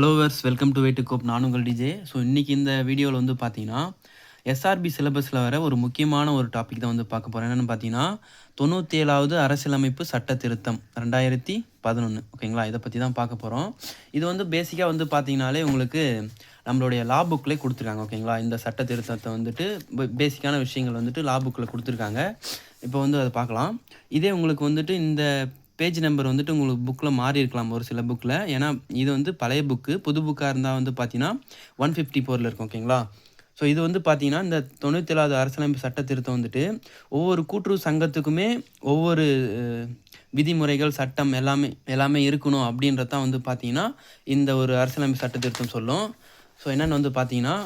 Hello வர்ஸ் welcome to வெயிட் கோப் நான் உங்கள் டிஜே ஸோ இன்றைக்கி இந்த வீடியோவில் வந்து பார்த்தீங்கன்னா எஸ்ஆர்பி சிலபஸில் வர ஒரு முக்கியமான ஒரு டாபிக் தான் வந்து பார்க்க போகிறேன் என்னென்னு பார்த்தீங்கன்னா தொண்ணூற்றி ஏழாவது அரசியலமைப்பு சட்ட திருத்தம் ரெண்டாயிரத்தி பதினொன்று ஓகேங்களா இதை பற்றி தான் பார்க்க போகிறோம் இது வந்து பேசிக்காக வந்து பார்த்தீங்கனாலே உங்களுக்கு நம்மளுடைய லா புக்கில் கொடுத்துருக்காங்க. ஓகேங்களா இந்த சட்ட திருத்தத்தை வந்துட்டு பேசிக்கான விஷயங்கள் வந்துட்டு லா புக்கில் கொடுத்துருக்காங்க. இப்போ வந்து அதை பார்க்கலாம். இதே உங்களுக்கு வந்துட்டு இந்த பேஜ் நம்பர் வந்துட்டு உங்களுக்கு புக்கில் மாறி இருக்கலாம் ஒரு சில புக்கில் ஏன்னா இது வந்து பழைய புக்கு புது புக்காக இருந்தால் வந்து பார்த்தீங்கன்னா ஒன் ஃபிஃப்டி ஃபோரில் இருக்கும் ஓகேங்களா ஸோ இது வந்து பார்த்தீங்கன்னா இந்த தொண்ணூற்றி ஏழாவது அரசியலமைப்பு சட்ட திருத்தம் வந்துட்டு ஒவ்வொரு கூட்டுறவு சங்கத்துக்குமே ஒவ்வொரு விதிமுறைகள் சட்டம் எல்லாமே எல்லாமே இருக்கணும் அப்படின்றது தான் வந்து பார்த்தீங்கன்னா இந்த ஒரு அரசியலமைப்பு சட்ட திருத்தம் சொல்லும். ஸோ என்னென்னு வந்து பார்த்தீங்கன்னா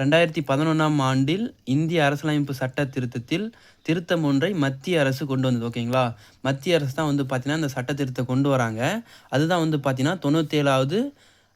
ரெண்டாயிரத்தி பதினொன்றாம் ஆண்டில் இந்திய அரசியலமைப்பு சட்ட திருத்தத்தில் திருத்தம் ஒன்றை மத்திய அரசு கொண்டு வந்தது ஓகேங்களா? மத்திய அரசு தான் வந்து பார்த்தீங்கன்னா இந்த சட்ட திருத்தம் கொண்டு வராங்க. அதுதான் வந்து பார்த்தீங்கன்னா தொண்ணூற்றேழாவது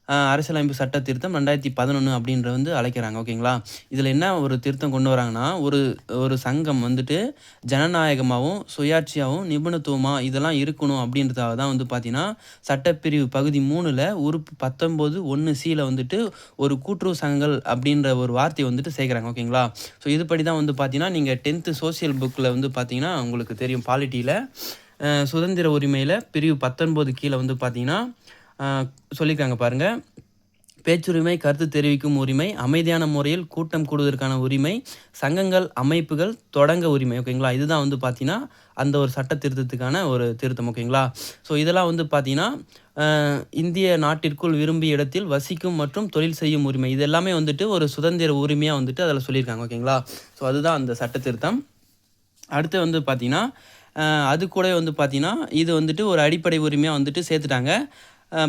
அரசியலமைப்பு சட்ட திருத்தம் ரெண்டாயிரத்தி பதினொன்று அப்படின்ற வந்து அழைக்கிறாங்க ஓகேங்களா? இதில் என்ன ஒரு திருத்தம் கொண்டு வராங்கன்னா ஒரு ஒரு சங்கம் வந்துட்டு ஜனநாயகமாகவும் சுயாட்சியாகவும் நிபுணத்துவமாக இதெல்லாம் இருக்கணும் அப்படின்றதாக தான் வந்து பார்த்தீங்கன்னா சட்டப்பிரிவு பகுதி மூணில் உறுப்பு பத்தொம்போது ஒன்று சியில் வந்துட்டு ஒரு கூட்டுறவு சங்கங்கள் அப்படின்ற ஒரு வார்த்தையை வந்துட்டு சேர்க்குறாங்க ஓகேங்களா? ஸோ இதுபடி தான் வந்து பார்த்தீங்கன்னா நீங்கள் டென்த்து சோஷியல் புக்கில் வந்து பார்த்தீங்கன்னா உங்களுக்கு தெரியும் பாலிட்டியில் சுதந்திர உரிமையில் பிரிவு பத்தொன்பது கீழே வந்து பார்த்தீங்கன்னா சொல்லியிருக்காங்க பாருங்கள் பேச்சுரிமை கருத்து தெரிவிக்கும் உரிமை அமைதியான முறையில் கூட்டம் கூடுவதற்கான உரிமை சங்கங்கள் அமைப்புகள் தொடங்க உரிமை ஓகேங்களா இதுதான் வந்து பார்த்தீங்கன்னா அந்த ஒரு சட்ட திருத்தத்துக்கான ஒரு திருத்தம் ஓகேங்களா ஸோ இதெல்லாம் வந்து பார்த்தீங்கன்னா இந்திய நாட்டிற்குள் விரும்பிய இடத்தில் வசிக்கும் மற்றும் தொழில் செய்யும் உரிமை. இது எல்லாமே வந்துட்டு ஒரு சுதந்திர உரிமையாக வந்துட்டு அதில் சொல்லியிருக்காங்க ஓகேங்களா ஸோ அதுதான் அந்த சட்ட திருத்தம். அடுத்து வந்து பார்த்தீங்கன்னா அது கூட வந்து பார்த்தீங்கன்னா இது வந்துட்டு ஒரு அடிப்படை உரிமையாக வந்துட்டு சேர்த்துட்டாங்க.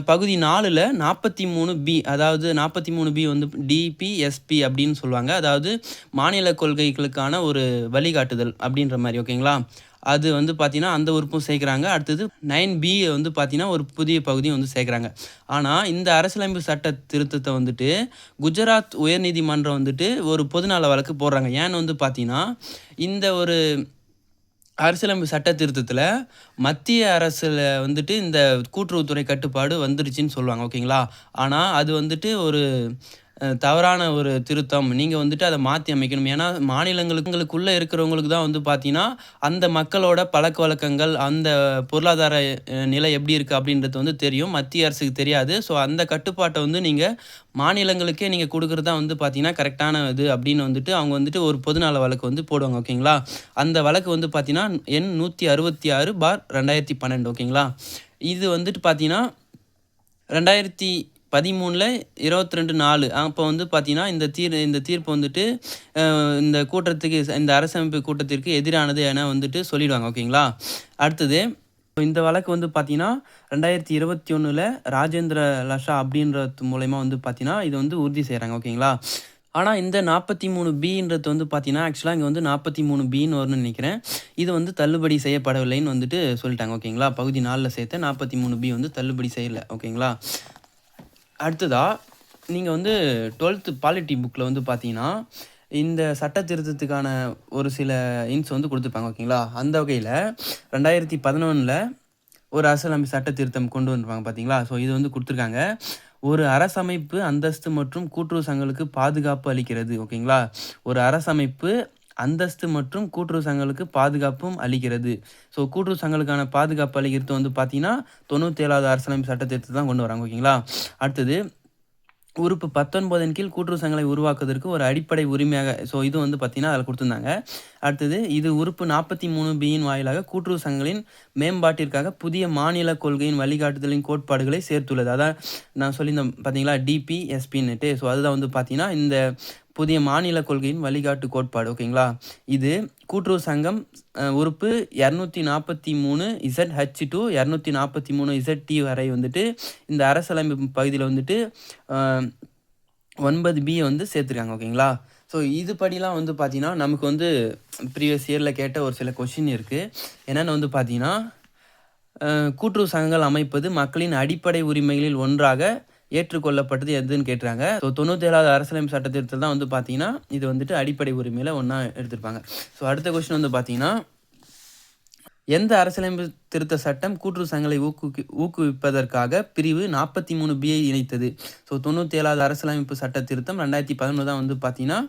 பகுதி நாலில் நாற்பத்தி மூணு பி அதாவது நாற்பத்தி மூணு பி வந்து டிபிஎஸ்பி அப்படின்னு சொல்லுவாங்க. அதாவது மாநில கொள்கைகளுக்கான ஒரு வழிகாட்டுதல் அப்படின்ற மாதிரி ஓகேங்களா? அது வந்து பார்த்தீங்கன்னா அந்த உறுப்பும் சேர்க்குறாங்க. அடுத்தது நைன் பி வந்து பார்த்திங்கன்னா ஒரு புதிய பகுதியும் வந்து சேர்க்குறாங்க. ஆனால் இந்த அரசியலமைப்பு சட்ட திருத்தத்தை வந்துட்டு குஜராத் உயர்நீதிமன்றம் வந்துட்டு ஒரு பொதுநல வழக்கு போடுறாங்க. ஏன்னு வந்து பார்த்திங்கன்னா இந்த ஒரு அரசியலமைப்பு சட்ட திருத்தத்தில் மத்திய அரசில் வந்துட்டு இந்த கூட்டுறவுத்துறை கட்டுப்பாடு வந்துருச்சுன்னு சொல்லுவாங்க ஓகேங்களா? ஆனால் அது வந்துட்டு ஒரு தவறான ஒரு திருத்தம். நீங்கள் வந்துட்டு அதை மாற்றி அமைக்கணும். ஏன்னா மாநிலங்களுக்குள்ளே இருக்கிறவங்களுக்கு தான் வந்து பார்த்தீங்கன்னா அந்த மக்களோட பழக்க வழக்கங்கள் அந்த பொருளாதார நிலை எப்படி இருக்குது அப்படின்றது வந்து தெரியும். மத்திய அரசுக்கு தெரியாது. ஸோ அந்த கட்டுப்பாட்டை வந்து நீங்கள் மாநிலங்களுக்கே நீங்கள் கொடுக்குறது தான் வந்து பார்த்தீங்கன்னா கரெக்டான இது அப்படின்னு வந்துட்டு அவங்க வந்துட்டு ஒரு பொதுநல வழக்கு வந்து போடுவாங்க. ஓகேங்களா? அந்த வழக்கு வந்து பார்த்தீங்கன்னா எண் நூற்றி அறுபத்தி ஆறு பார் ரெண்டாயிரத்தி பன்னெண்டு. ஓகேங்களா? இது வந்துட்டு பார்த்தீங்கன்னா ரெண்டாயிரத்தி பதிமூணில் இருபத்தி ரெண்டு நாலு. அப்போ வந்து பார்த்தீங்கன்னா இந்த தீர் இந்த தீர்ப்பு வந்துட்டு இந்த கூட்டத்துக்கு இந்த அரசமைப்பு கூட்டத்திற்கு எதிரானது என வந்துட்டு சொல்லிடுவாங்க. ஓகேங்களா? அடுத்தது இந்த வழக்கு வந்து பார்த்தீங்கன்னா ரெண்டாயிரத்தி இருபத்தி ஒன்றில் ராஜேந்திர லஷா அப்படின்றது மூலயமா வந்து பார்த்தீங்கன்னா இது வந்து உறுதி செய்கிறாங்க ஓகேங்களா? ஆனால் இந்த நாற்பத்தி மூணு பின்றது வந்து பார்த்தீங்கன்னா ஆக்சுவலாக இங்கே வந்து நாற்பத்தி மூணு பின்னு வரும்னு நினைக்கிறேன். இது வந்து தள்ளுபடி செய்யப்படவில்லைன்னு வந்துட்டு சொல்லிட்டாங்க. ஓகேங்களா? பகுதி நாலில் சேர்த்து நாற்பத்தி மூணு பி வந்து தள்ளுபடி செய்யலை. ஓகேங்களா? அடுத்ததாக நீங்கள் வந்து டுவெல்த்து பாலிட்டி புக்கில் வந்து பார்த்தீங்கன்னா இந்த சட்ட திருத்தத்துக்கான ஒரு சில இன்ஸ் வந்து கொடுத்துருப்பாங்க ஓகேங்களா? அந்த வகையில் ரெண்டாயிரத்தி பதினொன்றில் ஒரு அரசியலமைப்பு சட்ட திருத்தம் கொண்டு வந்திருப்பாங்க பார்த்தீங்களா ஸோ இது வந்து கொடுத்துருக்காங்க. ஒரு அரசமைப்பு அந்தஸ்து மற்றும் கூட்டுறவு சங்கங்களுக்கு பாதுகாப்பு அளிக்கிறது ஓகேங்களா? ஒரு அரசமைப்பு அந்தஸ்து மற்றும் கூட்டுறவு சங்கங்களுக்கு பாதுகாப்பும் அளிக்கிறது. ஸோ கூட்டுறவு சங்கங்களுக்கான பாதுகாப்பு அளிக்கிறது வந்து பார்த்தீங்கன்னா தொண்ணூற்றி ஏழாவது அரசியலமைப்பு சட்ட தான் கொண்டு வராங்க ஓகேங்களா? அடுத்தது உறுப்பு பத்தொன்பதின் கீழ் கூட்டுறவு சங்கங்களை உருவாக்குவதற்கு ஒரு அடிப்படை உரிமையாக ஸோ இது வந்து பார்த்தீங்கன்னா அதில் கொடுத்துருந்தாங்க. அடுத்தது இது உறுப்பு நாற்பத்தி மூணு பியின் வாயிலாக கூட்டுறவு சங்கங்களின் மேம்பாட்டிற்காக புதிய மாநில கொள்கையின் வழிகாட்டுதலின் கோட்பாடுகளை சேர்த்துள்ளது. அதான் நான் சொல்லியிருந்தேன் பார்த்தீங்களா டிபிஎஸ்பின்னுட்டு ஸோ அதுதான் வந்து பார்த்தீங்கன்னா இந்த புதிய மாநில கொள்கையின் வழிகாட்டு கோட்பாடு ஓகேங்களா? இது கூட்டுறவு சங்கம் உறுப்பு இரநூத்தி நாற்பத்தி மூணு இசட் ஹச் டூ இரநூத்தி நாற்பத்தி மூணு இசட் டி வரை வந்துட்டு இந்த அரசலமைப்பு பகுதியில் வந்துட்டு ஒன்பது பியை வந்து சேர்த்துருக்காங்க ஓகேங்களா? ஸோ இதுபடிலாம் வந்து பார்த்தீங்கன்னா நமக்கு வந்து ப்ரீவியஸ் இயரில் கேட்ட ஒரு சில கொஷின் இருக்குது என்னென்னு வந்து பார்த்தீங்கன்னா கூட்டுறவு சங்கங்கள் அமைப்பது மக்களின் அடிப்படை உரிமைகளில் ஒன்றாக ஏற்றுக்கொள்ளப்பட்டது எதுன்னு கேட்டுறாங்க ஸோ தொண்ணூற்றி ஏழாவது அரசியலமைப்பு சட்டத்திட்டத்தில் தான் வந்து பார்த்தீங்கன்னா இது வந்துட்டு அடிப்படை உரிமையில் ஒன்றா எடுத்திருப்பாங்க. ஸோ அடுத்த கொஸ்டின் வந்து பார்த்தீங்கன்னா எந்த அரசியலமைப்பு திருத்த சட்டம் கூட்டுறவு சங்கங்களை ஊக்குவி ஊக்குவிப்பதற்காக பிரிவு நாற்பத்தி மூணு பிஐ இணைத்தது. ஸோ தொண்ணூற்றி ஏழாவது அரசியலமைப்பு சட்ட திருத்தம் ரெண்டாயிரத்தி பதினொன்று தான் வந்து பார்த்தீங்கன்னா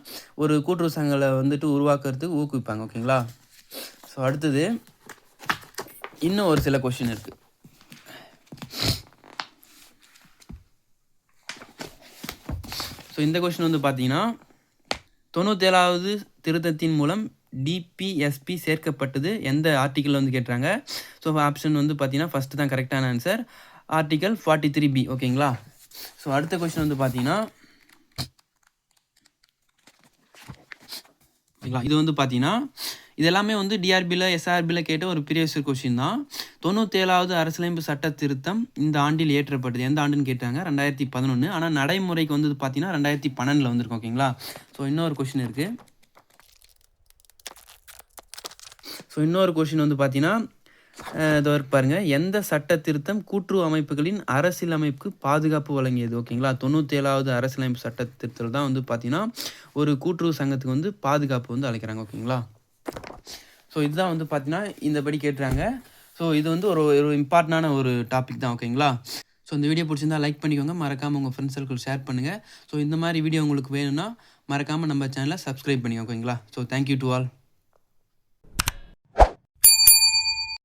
ஒரு கூட்டுறவு சங்கங்களை வந்துட்டு உருவாக்குறதுக்கு ஊக்குவிப்பாங்க. ஓகேங்களா ஸோ அடுத்தது இன்னும் ஒரு சில கொஷின் இருக்குது ஸோ இந்த கொஷின் வந்து பார்த்தீங்கன்னா தொண்ணூற்றேழாவது திருத்தத்தின் மூலம் டிபிஎஸ்பி சேர்க்கப்பட்டது எந்த ஆர்டிக்கிள் வந்து கேட்டாங்க ஸோ ஆப்ஷன் வந்து பார்த்தீங்கன்னா ஃபஸ்ட்டு தான் கரெக்டான answer article forty three B ஓகேங்களா ஸோ அடுத்த கொஷின் வந்து பார்த்தீங்கன்னா ஓகேங்களா இது வந்து பார்த்தீங்கன்னா இதெல்லாமே வந்து டிஆர்பியில் எஸ்ஆர்பியில் கேட்ட ஒரு ப்ரீவியஸ் கொஷின் தான். தொண்ணூற்றேழாவது அரசியலமைப்பு சட்ட திருத்தம் இந்த ஆண்டில் ஏற்றப்பட்டது எந்த ஆண்டுன்னு கேட்டாங்க? ரெண்டாயிரத்தி பதினொன்று ஆனால் நடைமுறைக்கு வந்து பார்த்தீங்கன்னா ரெண்டாயிரத்தி பன்னெண்டில் வந்திருக்கும் ஓகேங்களா? ஸோ இன்னொரு கொஷின் இருக்குது ஸோ இன்னொரு கொஷின் வந்து பார்த்தீங்கன்னா இதோ பாருங்கள் எந்த சட்ட திருத்தம் கூட்டுறவு அமைப்புகளின் அரசியலமைப்புக்கு பாதுகாப்பு வழங்கியது ஓகேங்களா? தொண்ணூற்றேழாவது அரசியலமைப்பு சட்ட திருத்தத்தில் தான் வந்து பார்த்தீங்கன்னா ஒரு கூட்டுறவு சங்கத்துக்கு வந்து பாதுகாப்பு வந்து அழைக்கிறாங்க ஓகேங்களா? ஸோ இதுதான் வந்து பார்த்தீங்கன்னா இந்தபடி கேட்டுறாங்க ஸோ இது வந்து ஒரு ஒரு இம்பார்ட்டண்டான ஒரு டாபிக் தான் ஓகேங்களா ஸோ இந்த வீடியோ பிடிச்சிருந்தா லைக் பண்ணிக்கோங்க. மறக்காமல் உங்கள் ஃப்ரெண்ட்ஸ் சர்க்கிள் ஷேர் பண்ணுங்கள் ஸோ இந்த மாதிரி வீடியோ உங்களுக்கு வேணும்னா மறக்காமல் நம்ம சேனலை சப்ஸ்கிரைப் பண்ணிக்கோங்க ஓகேங்களா ஸோ தேங்க்யூ டு ஆல்